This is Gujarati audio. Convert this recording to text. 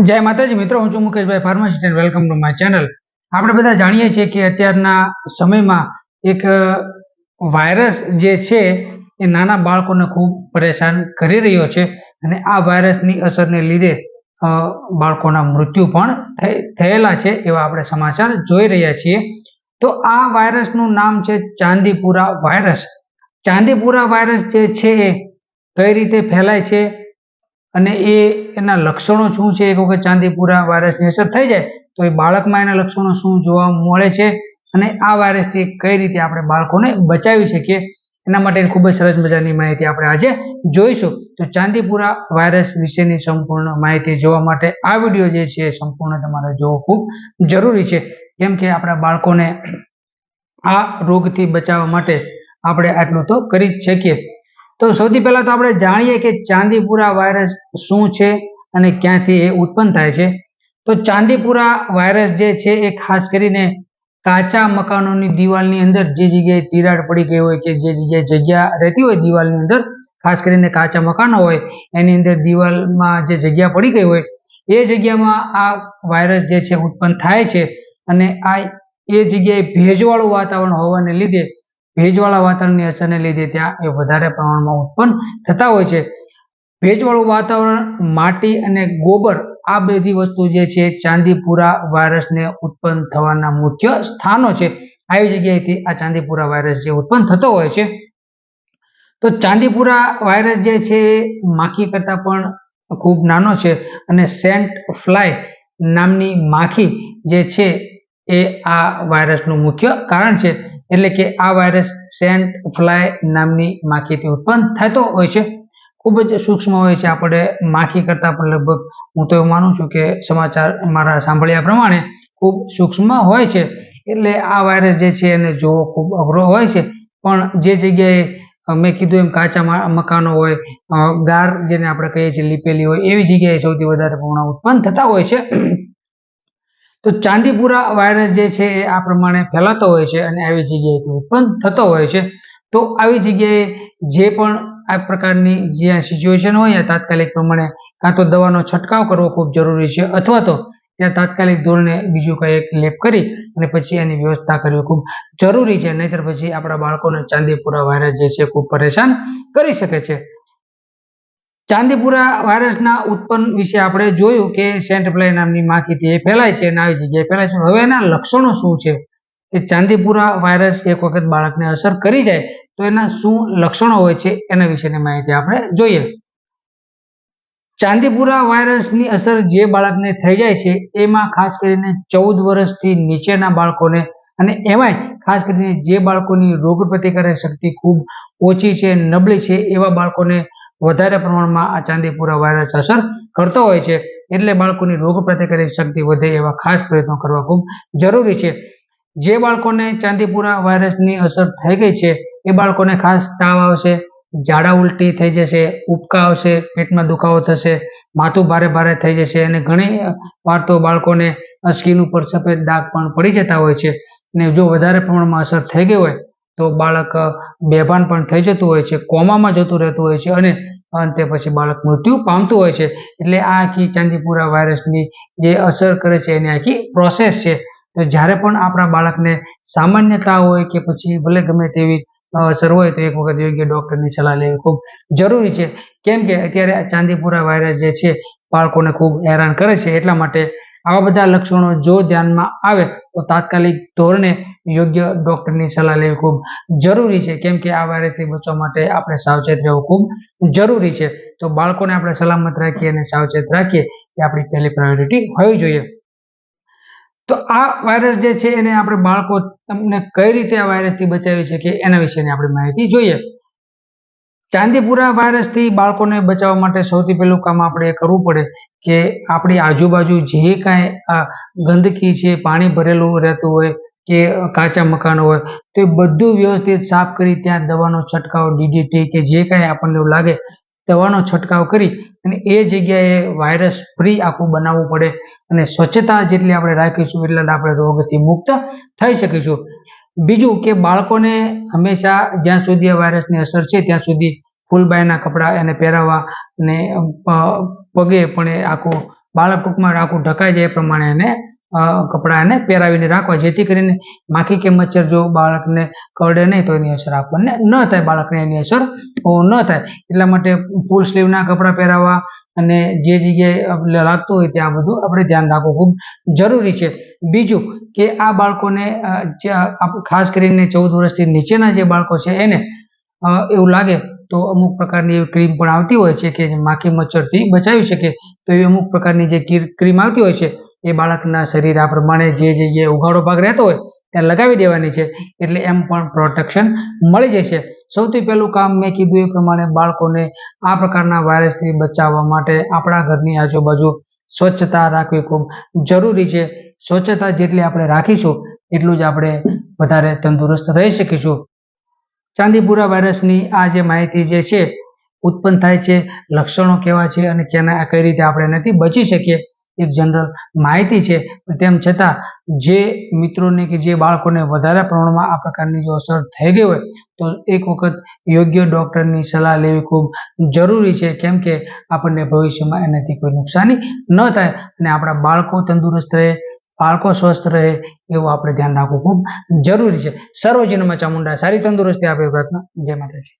જય માતાજી મિત્રો, હું છું Mukeshbhai pharmacist and welcome to my channel આપણે બધા જાણીએ છીએ કે અત્યારના સમયમાં એક વાયરસ જે છે એ નાના બાળકોને ખૂબ પરેશાન કરી રહ્યો છે અને આ વાયરસની અસરને લીધે બાળકોના મૃત્યુ પણ થયેલા છે એવા આપણે સમાચાર જોઈ રહ્યા છીએ. તો આ વાયરસનું નામ છે ચાંદીપુરા વાયરસ ચાંદીપુરા વાયરસ જે છે એ કઈ રીતે ફેલાય છે? અને એ એના લક્ષણો શું છે? એક વખત ચાંદીપુરા વાયરસની અસર થઈ જાય તો એ બાળકમાં એના લક્ષણો શું જોવા મળે છે? અને આ વાયરસથી કઈ રીતે આપણે બાળકોને બચાવી શકીએ? એના માટે ખૂબ જ સરસ મજાની માહિતી આપણે આજે જોઈશું. તો ચાંદીપુરા વાયરસ વિશેની સંપૂર્ણ માહિતી જોવા માટે આ વીડિયો જે છે સંપૂર્ણ તમારે જોવો ખૂબ જરૂરી છે. કેમ કે આપણા બાળકોને આ રોગથી બચાવવા માટે આપણે આટલું તો કરી જ શકીએ. તો સૌથી પહેલા તો આપણે જાણીએ કે ચાંદીપુરા વાયરસ શું છે અને ક્યાંથી એ ઉત્પન્ન થાય છે. તો ચાંદીપુરા વાયરસ જે છે એ ખાસ કરીને કાચા મકાનોની દિવાલની અંદર જે જગ્યાએ તિરાડ પડી ગઈ હોય કે જે જગ્યાએ જગ્યા રહેતી હોય દિવાલની અંદર, ખાસ કરીને કાચા મકાનો હોય, એની અંદર દિવાલમાં જે જગ્યા પડી ગઈ હોય, એ જગ્યામાં આ વાયરસ જે છે ઉત્પન્ન થાય છે. અને આ એ જગ્યાએ ભેજવાળું વાતાવરણ હોવાને લીધે ભેજવાળા વાતાવરણની અસરને લીધે ત્યાં એ વધારે પ્રમાણમાં ઉત્પન્ન થતા હોય છે. ભેજવાળું વાતાવરણ, માટી અને ગોબર આ બધી વસ્તુ જે છે ચાંદીપુરા વાયરસને ઉત્પન્ન થવાના મુખ્ય સ્થાનો છે. આવી જગ્યાએથી આ ચાંદીપુરા વાયરસ જે ઉત્પન્ન થતો હોય છે. તો ચાંદીપુરા વાયરસ જે છે માખી કરતાં પણ ખૂબ નાનો છે અને સેન્ટ ફ્લાય નામની માખી જે છે એ આ વાયરસનું મુખ્ય કારણ છે. એટલે કે આ વાયરસ સેન્ટ ફ્લાય નામની માખીથી ઉત્પન્ન થતો હોય છે. ખૂબ જ સૂક્ષ્મ હોય છે. આપણે માખી કરતાં પણ લગભગ હું તો એવું માનું છું કે સમાચાર મારા સાંભળ્યા પ્રમાણે ખૂબ સૂક્ષ્મ હોય છે. એટલે આ વાયરસ જે છે એને જોવો ખૂબ અઘરો હોય છે. પણ જે જગ્યાએ મેં કીધું એમ કાચા મકાનો હોય ગાર જેને આપણે કહીએ છીએ, લીપેલી હોય, એવી જગ્યાએ સૌથી વધારે પૂર્ણ ઉત્પન્ન થતા હોય છે. તો ચાંદીપુરા વાયરસ જે છે એ આ પ્રમાણે ફેલાતો હોય છે અને આવી જગ્યાએથી ઉત્પન્ન થતો હોય છે. તો આવી જગ્યાએ જે પણ આ પ્રકારની જ્યાં સિચ્યુએશન હોય તાત્કાલિક પ્રમાણે કાં તો દવાનો છંટકાવ કરવો ખૂબ જરૂરી છે અથવા તો ત્યાં તાત્કાલિક ધોરણે બીજું કંઈક લેપ કરી અને પછી એની વ્યવસ્થા કરવી ખૂબ જરૂરી છે. નહીતર પછી આપણા બાળકોને ચાંદીપુરા વાયરસ જે છે ખૂબ પરેશાન કરી શકે છે. ચાંદીપુરા વાયરસના ઉત્પન્ન વિશે આપણે જોયું કે સેન્ટ ફ્લાય નામની માખીથી એ ફેલાય છે અને આવી જગ્યાએ ફેલાય છે, હવે એના લક્ષણો શું છે? કે ચાંદીપુરા વાયરસ એક વખત બાળકને અસર કરી જાય તો એના શું લક્ષણો હોય છે એના વિશેની માહિતી આપણે જોઈએ. ચાંદીપુરા વાયરસની અસર જે બાળકને થઈ જાય છે, એમાં ખાસ કરીને ચૌદ વર્ષથી નીચેના બાળકોને અને એમાંય ખાસ કરીને જે બાળકોની રોગ પ્રતિકારક શક્તિ ખૂબ ઓછી છે, નબળી છે, એવા બાળકોને વધારે પ્રમાણમાં આ ચાંદીપુરા વાયરસ અસર કરતો હોય છે. એટલે બાળકોની રોગ પ્રતિકારક શક્તિ વધે એવા ખાસ પ્રયત્નો કરવા ખૂબ જરૂરી છે. જે બાળકોને ચાંદીપુરા વાયરસની અસર થઈ ગઈ છે, એ બાળકોને ખાસ તાવ આવશે, ઝાડા ઉલટી થઈ જશે, ઉબકા આવશે, પેટમાં દુખાવો થશે, માથું ભારે ભારે થઈ જશે અને ઘણી વાર તો બાળકોને સ્કીન ઉપર સફેદ ડાઘ પણ પડી જતા હોય છે. અને જો વધારે પ્રમાણમાં અસર થઈ ગઈ હોય તો બાળક બેભાન પણ થઈ જતું હોય છે, કોમામાં જતું રહેતું હોય છે અને અંતે પછી બાળક મૃત્યુ પામતું હોય છે. એટલે આ આખી ચાંદીપુરા વાયરસની જે અસર કરે છે એની આખી પ્રોસેસ છે. તો જ્યારે પણ આપણા બાળકને સામાન્ય તાવ હોય કે પછી ભલે ગમે તેવી અસર હોય તો એક વખત યોગ્ય ડૉક્ટરની સલાહ લેવી ખૂબ જરૂરી છે. કેમ કે અત્યારે ચાંદીપુરા વાયરસ જે છે બાળકોને ખૂબ હેરાન કરે છે. એટલા માટે આવા બધા લક્ષણો જો ધ્યાનમાં આવે, તો તાત્કાલિક ધોરણે યોગ્ય ડૉક્ટરની સલાહ લેવી ખૂબ જરૂરી છે. કેમ કે આ વાયરસથી બચવા માટે આપણે સાવચેત રહેવું ખૂબ જરૂરી છે. તો બાળકોને આપણે સલામત રાખીએ અને સાવચેત રાખીએ એ આપણી પહેલી પ્રાયોરિટી હોવી જોઈએ. તો આ વાયરસ જે છે એને આપણે બાળકો તમને કઈ રીતે આ વાયરસથી બચાવી શકીએ એના વિશેની આપણે માહિતી જોઈએ. ચાંદીપુરા વાયરસથી બાળકોને બચાવવા માટે સૌથી પહેલું કામ આપણે કરવું પડે કે આપણી આજુબાજુ જે કાંઈ ગંદકી છે, પાણી ભરેલું રહેતું હોય કે કાચા મકાનો હોય, તો એ બધું વ્યવસ્થિત સાફ કરી ત્યાં દવાનો છંટકાવ ડીડીટી કે જે કાંઈ આપણને એવું લાગે, દવાનો છંટકાવ કરી અને એ જગ્યાએ વાયરસ ફ્રી આખું બનાવવું પડે અને સ્વચ્છતા જેટલી આપણે રાખીશું એટલા આપણે રોગથી મુક્ત થઈ શકીશું. બીજું કે બાળકોને હંમેશા જ્યાં સુધી આ વાયરસની અસર છે, ત્યાં સુધી ફૂલબાયના કપડાં એને પહેરાવવા અને પગે પણ એ આખું બાળક ટૂંકમાં આખું ઢકાઈ જાય એ પ્રમાણે એને અ, કપડાં એને પહેરાવીને રાખવા જેથી કરીને માખી કે મચ્છર જો બાળકને કરડે નહીં તો એની અસર આપણને ન થાય બાળકને એની અસર ન થાય. એટલા માટે ફૂલ સ્લીવના કપડાં પહેરાવવા અને જે જગ્યાએ લાગતું હોય ત્યાં બધું આપણે ધ્યાન રાખવું ખૂબ જરૂરી છે. બીજું કે આ બાળકોને ખાસ કરીને ચૌદ વર્ષથી નીચેના જે બાળકો છે એને એવું લાગે તો અમુક પ્રકારની એવી ક્રીમ પણ આવતી હોય છે કે માખી મચ્છરથી બચાવી શકે. તો એવી અમુક પ્રકારની જે કીર- ક્રીમ આવતી હોય છે એ બાળકના શરીર આ પ્રમાણે જે જગ્યાએ ઉઘાડો ભાગ રહેતો હોય ત્યાં લગાવી દેવાની છે. એટલે એમ પણ પ્રોટેક્શન મળી જશે. સૌથી પહેલું કામ મેં કીધું એ પ્રમાણે બાળકોને આ પ્રકારના વાયરસથી બચાવવા માટે આપણા ઘરની આજુબાજુ સ્વચ્છતા રાખવી ખૂબ જરૂરી છે. સ્વચ્છતા જેટલી આપણે રાખીશું, એટલું જ આપણે વધારે તંદુરસ્ત રહી શકીશું. ચાંદીપુરા વાયરસની આ જે માહિતી જે છે, ઉત્પન્ન થાય છે, લક્ષણો કેવા છે અને કેના, કઈ રીતે આપણે એનાથી બચી શકીએ એક જનરલ માહિતી છે તેમ છતાં જે મિત્રોને કે જે બાળકોને વધારે પ્રમાણમાં આ પ્રકારની જો અસર થઈ ગઈ હોય, તો એક વખત યોગ્ય ડૉક્ટરની સલાહ લેવી ખૂબ જરૂરી છે, કેમ કે આપણને ભવિષ્યમાં એનાથી કોઈ નુકસાની ન થાય અને આપણા બાળકો તંદુરસ્ત રહે, બાળકો સ્વસ્થ રહે, એવું આપણે ધ્યાન રાખવું ખૂબ જરૂરી છે. સર્વજનમાં ચામુંડા સારી તંદુરસ્તી આપે પ્રાર્થના જય માતાજી.